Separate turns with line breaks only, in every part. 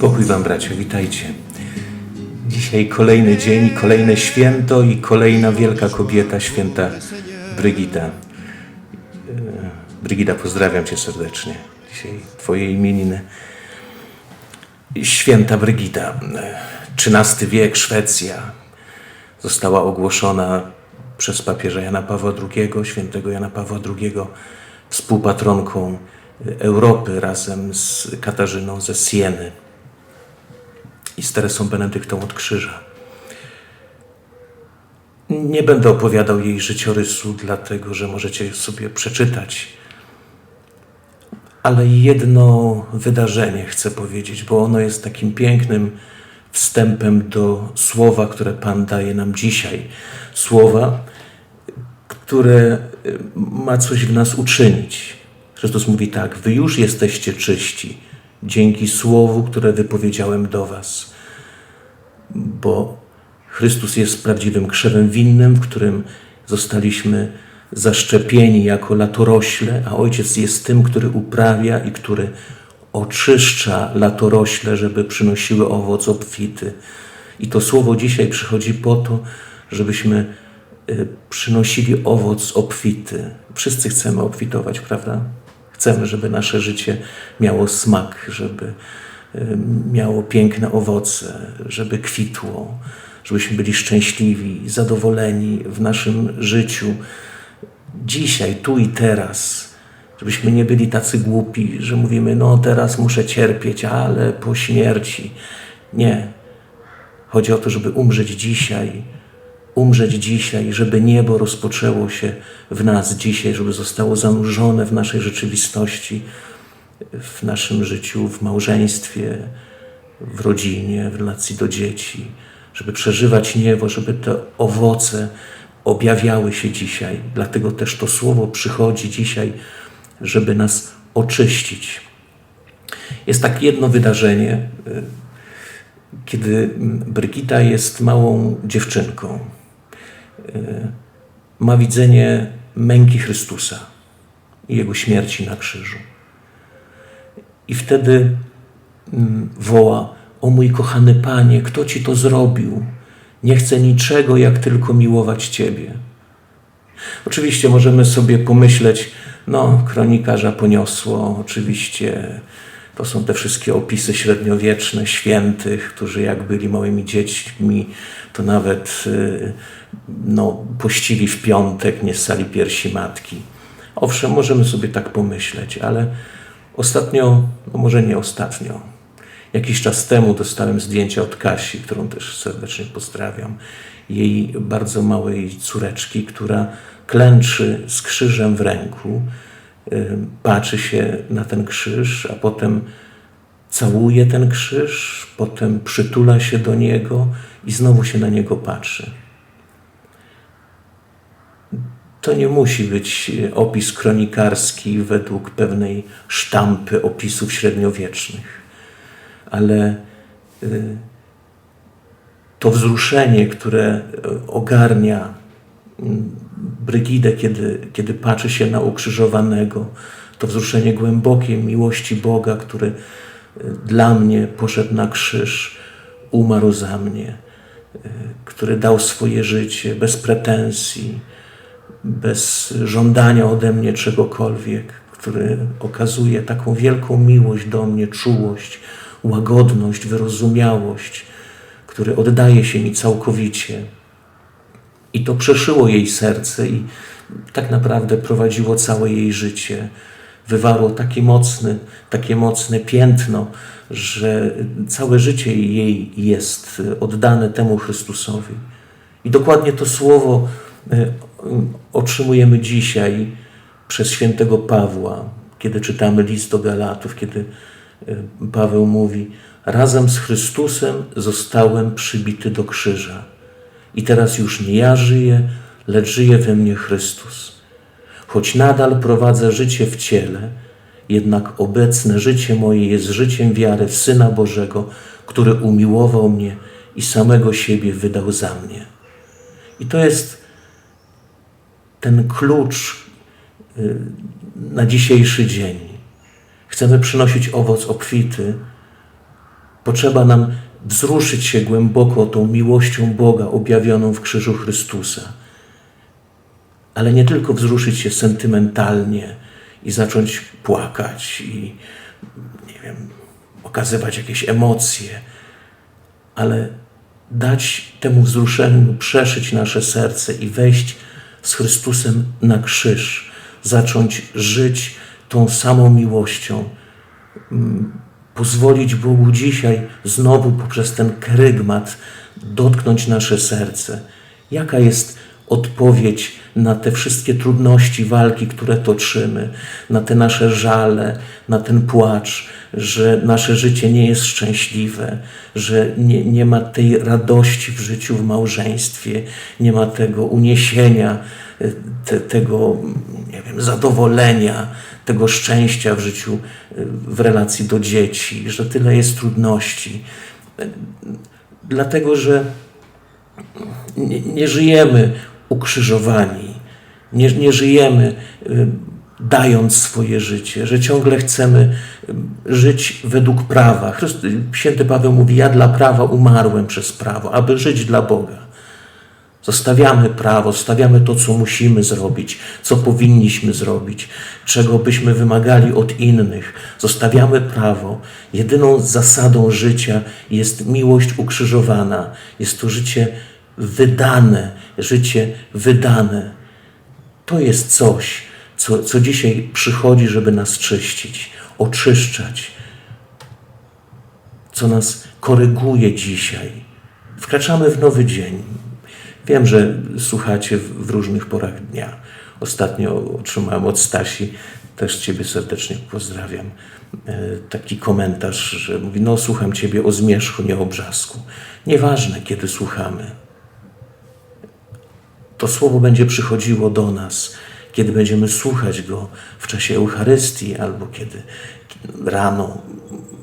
Pokój Wam, bracia, witajcie. Dzisiaj kolejny dzień, kolejne święto i kolejna wielka kobieta, święta Brygida. E, Brygida, pozdrawiam Cię serdecznie. Dzisiaj Twoje imieniny. Święta Brygida, XIII wiek, Szwecja, została ogłoszona przez papieża Jana Pawła II, świętego Jana Pawła II, współpatronką Europy razem z Katarzyną ze Sieny i z Teresą Benedyktą od Krzyża. Nie będę opowiadał jej życiorysu, dlatego że możecie sobie przeczytać. Ale jedno wydarzenie chcę powiedzieć, bo ono jest takim pięknym wstępem do słowa, które Pan daje nam dzisiaj. Słowa, które y, ma coś w nas uczynić. Chrystus mówi tak: Wy już jesteście czyści dzięki słowu, które wypowiedziałem do Was. Bo Chrystus jest prawdziwym krzewem winnym, w którym zostaliśmy zaszczepieni jako latorośle, a Ojciec jest tym, który uprawia i który oczyszcza latorośle, żeby przynosiły owoc obfity. I to słowo dzisiaj przychodzi po to, żebyśmy y, przynosili owoc obfity. Wszyscy chcemy obfitować, prawda? Chcemy, żeby nasze życie miało smak, żeby y, miało piękne owoce, żeby kwitło, żebyśmy byli szczęśliwi, zadowoleni w naszym życiu. Dzisiaj, tu i teraz, żebyśmy nie byli tacy głupi, że mówimy, no teraz muszę cierpieć, ale po śmierci. Nie. Chodzi o to, żeby umrzeć dzisiaj, umrzeć dzisiaj, żeby niebo rozpoczęło się w nas dzisiaj, żeby zostało zanurzone w naszej rzeczywistości, w naszym życiu, w małżeństwie, w rodzinie, w relacji do dzieci, żeby przeżywać niebo, żeby te owoce objawiały się dzisiaj. Dlatego też to słowo przychodzi dzisiaj, żeby nas oczyścić. Jest tak jedno wydarzenie, y, kiedy Brygita jest małą dziewczynką. Y, Ma widzenie męki Chrystusa i Jego śmierci na krzyżu. I wtedy mm, woła: O mój kochany Panie, kto ci to zrobił? Nie chcę niczego, jak tylko miłować Ciebie. Oczywiście możemy sobie pomyśleć, no, kronikarza poniosło, oczywiście to są te wszystkie opisy średniowieczne świętych, którzy jak byli małymi dziećmi, to nawet y, no, pościli w piątek, nie ssali piersi matki. Owszem, możemy sobie tak pomyśleć, ale ostatnio, no może nie ostatnio, jakiś czas temu dostałem zdjęcia od Kasi, którą też serdecznie pozdrawiam, jej bardzo małej córeczki, która klęczy z krzyżem w ręku, patrzy się na ten krzyż, a potem całuje ten krzyż, potem przytula się do niego i znowu się na niego patrzy. To nie musi być e, opis kronikarski według pewnej sztampy opisów średniowiecznych, ale y, to wzruszenie, które e, ogarnia Brygidę, kiedy, kiedy patrzy się na ukrzyżowanego, to wzruszenie głębokiej miłości Boga, który e, dla mnie poszedł na krzyż, umarł za mnie, e, który dał swoje życie bez pretensji, bez żądania ode mnie czegokolwiek, który okazuje taką wielką miłość do mnie, czułość, łagodność, wyrozumiałość, który oddaje się mi całkowicie. I to przeszyło jej serce i tak naprawdę prowadziło całe jej życie. Wywarło takie mocne, takie mocne piętno, że całe życie jej jest oddane temu Chrystusowi. I dokładnie to słowo e, otrzymujemy dzisiaj przez świętego Pawła, kiedy czytamy list do Galatów, kiedy e, Paweł mówi: Razem z Chrystusem zostałem przybity do krzyża. I teraz już nie ja żyję, lecz żyje we mnie Chrystus. Choć nadal prowadzę życie w ciele, jednak obecne życie moje jest życiem wiary w Syna Bożego, który umiłował mnie i samego siebie wydał za mnie. I to jest ten klucz y, na dzisiejszy dzień. Chcemy przynosić owoc obfity. Potrzeba nam wzruszyć się głęboko tą miłością Boga objawioną w krzyżu Chrystusa. Ale nie tylko wzruszyć się sentymentalnie i zacząć płakać i nie wiem, okazywać jakieś emocje, ale dać temu wzruszeniu przeszyć nasze serce i wejść z Chrystusem na krzyż, zacząć żyć tą samą miłością, mm, pozwolić Bogu dzisiaj znowu poprzez ten kerygmat dotknąć nasze serce. Jaka jest odpowiedź na te wszystkie trudności, walki, które toczymy, na te nasze żale, na ten płacz, że nasze życie nie jest szczęśliwe, że nie, nie ma tej radości w życiu, w małżeństwie, nie ma tego uniesienia, te, tego nie wiem, zadowolenia, tego szczęścia w życiu, w relacji do dzieci, że tyle jest trudności. Dlatego, że nie, nie żyjemy ukrzyżowani, nie, nie żyjemy y, dając swoje życie, że ciągle chcemy y, żyć według prawa. Chryst, Święty Paweł mówi: Ja dla prawa umarłem przez prawo, aby żyć dla Boga. Zostawiamy prawo, zostawiamy to, co musimy zrobić, co powinniśmy zrobić, czego byśmy wymagali od innych. Zostawiamy prawo. Jedyną zasadą życia jest miłość ukrzyżowana. Jest to życie wydane, życie wydane. To jest coś, co, co dzisiaj przychodzi, żeby nas czyścić, oczyszczać, co nas koryguje dzisiaj. Wkraczamy w nowy dzień. Wiem, że słuchacie w, różnych porach dnia. Ostatnio otrzymałem od Stasi, też Ciebie serdecznie pozdrawiam, e, taki komentarz, że mówi, no słucham Ciebie o zmierzchu, nie o brzasku. Nieważne, kiedy słuchamy. To słowo będzie przychodziło do nas, kiedy będziemy słuchać go w czasie Eucharystii, albo kiedy rano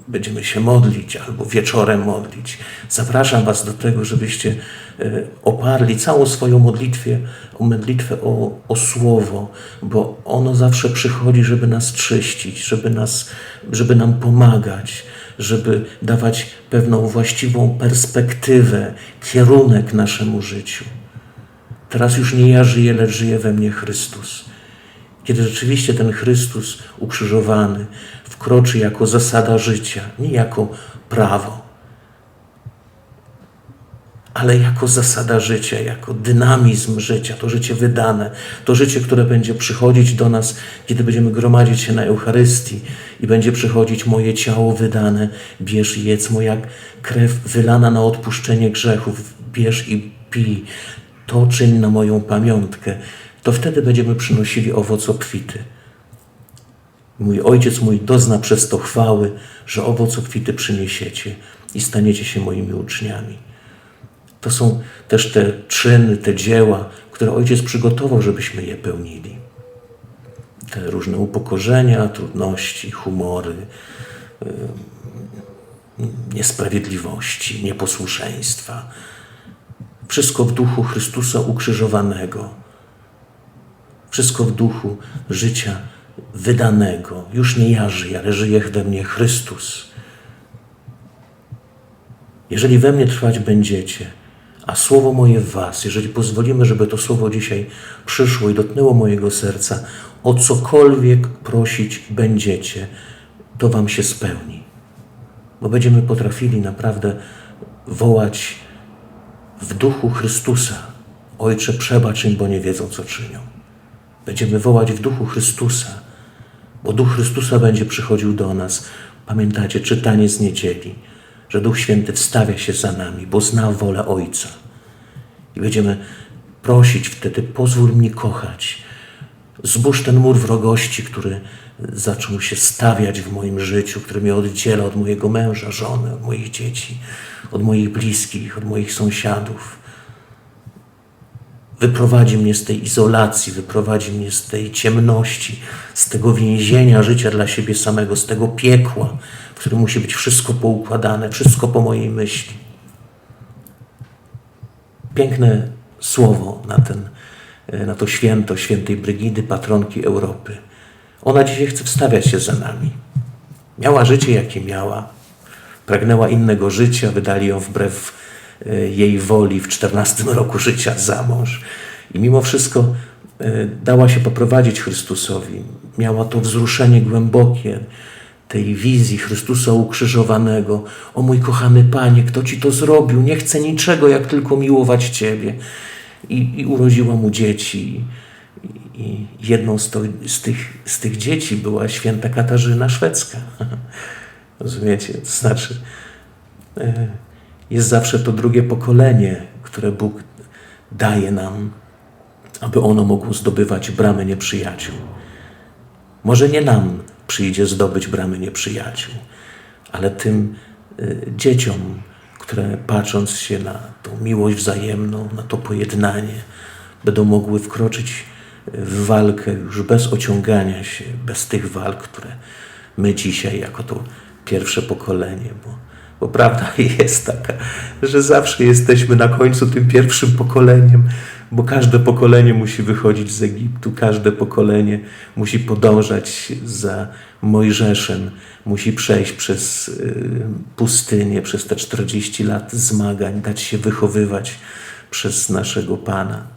będziemy się modlić, albo wieczorem modlić. Zapraszam Was do tego, żebyście e, oparli całą swoją modlitwę, modlitwę o, o Słowo, bo ono zawsze przychodzi, żeby nas czyścić, żeby, nas, żeby nam pomagać, żeby dawać pewną właściwą perspektywę, kierunek naszemu życiu. Teraz już nie ja żyję, lecz żyje we mnie Chrystus. Kiedy rzeczywiście ten Chrystus ukrzyżowany wkroczy jako zasada życia, nie jako prawo, ale jako zasada życia, jako dynamizm życia, to życie wydane, to życie, które będzie przychodzić do nas, kiedy będziemy gromadzić się na Eucharystii i będzie przychodzić moje ciało wydane, bierz i jedz, moja krew wylana na odpuszczenie grzechów, bierz i pij, to czyń na moją pamiątkę, to wtedy będziemy przynosili owoc obfity. Mój ojciec mój dozna przez to chwały, że owoc obfity przyniesiecie i staniecie się moimi uczniami. To są też te czyny, te dzieła, które ojciec przygotował, żebyśmy je pełnili. Te różne upokorzenia, trudności, humory, niesprawiedliwości, nieposłuszeństwa. Wszystko w duchu Chrystusa ukrzyżowanego. Wszystko w duchu życia wydanego. Już nie ja żyję, ale żyje we mnie Chrystus. Jeżeli we mnie trwać będziecie, a słowo moje w was, jeżeli pozwolimy, żeby to słowo dzisiaj przyszło i dotknęło mojego serca, o cokolwiek prosić będziecie, to wam się spełni. Bo będziemy potrafili naprawdę wołać w duchu Chrystusa: Ojcze, przebacz im, bo nie wiedzą, co czynią. Będziemy wołać w duchu Chrystusa, bo duch Chrystusa będzie przychodził do nas. Pamiętacie czytanie z niedzieli, że Duch Święty wstawia się za nami, bo zna wolę Ojca. I będziemy prosić wtedy: pozwól mi kochać. Zbóż ten mur wrogości, który zaczął się stawiać w moim życiu, który mnie oddziela od mojego męża, żony, od moich dzieci, od moich bliskich, od moich sąsiadów. wyprowadzi mnie z tej izolacji, wyprowadzi mnie z tej ciemności, z tego więzienia życia dla siebie samego, z tego piekła, w którym musi być wszystko poukładane, wszystko po mojej myśli. Piękne słowo na, ten, na to święto świętej Brygidy, patronki Europy. Ona dzisiaj chce wstawiać się za nami. Miała życie, jakie miała. Pragnęła innego życia, wydali ją wbrew e, jej woli w 14 roku życia za mąż. I mimo wszystko e, dała się poprowadzić Chrystusowi. Miała to wzruszenie głębokie tej wizji Chrystusa ukrzyżowanego. O mój kochany Panie, kto Ci to zrobił? Nie chcę niczego, jak tylko miłować Ciebie. I, i urodziła mu dzieci. I, jedną z, to, z, tych, z tych dzieci była święta Katarzyna Szwedzka. Rozumiecie? To znaczy, e, jest zawsze to drugie pokolenie, które Bóg daje nam, aby ono mogło zdobywać bramy nieprzyjaciół. Może nie nam przyjdzie zdobyć bramy nieprzyjaciół, ale tym y, dzieciom, które patrząc się na tą miłość wzajemną, na to pojednanie, będą mogły wkroczyć w walkę już bez ociągania się, bez tych walk, które my dzisiaj, jako to pierwsze pokolenie, bo, bo prawda jest taka, że zawsze jesteśmy na końcu tym pierwszym pokoleniem, bo każde pokolenie musi wychodzić z Egiptu, każde pokolenie musi podążać za Mojżeszem, musi przejść przez y, pustynię, przez te 40 lat zmagań, dać się wychowywać przez naszego Pana.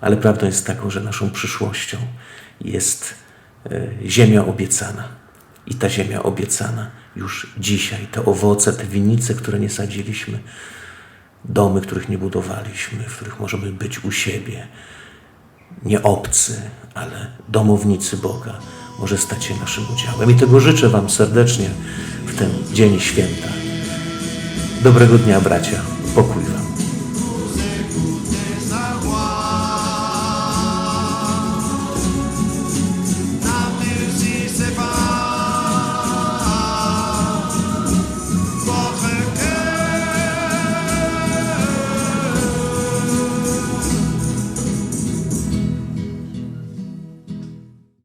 Ale prawdą jest taką, że naszą przyszłością jest y, ziemia obiecana. I ta ziemia obiecana już dzisiaj, te owoce, te winice, które nie sadziliśmy, domy, których nie budowaliśmy, w których możemy być u siebie, nie obcy, ale domownicy Boga, może stać się naszym udziałem. I tego życzę Wam serdecznie w ten dzień święta. Dobrego dnia, bracia. Pokój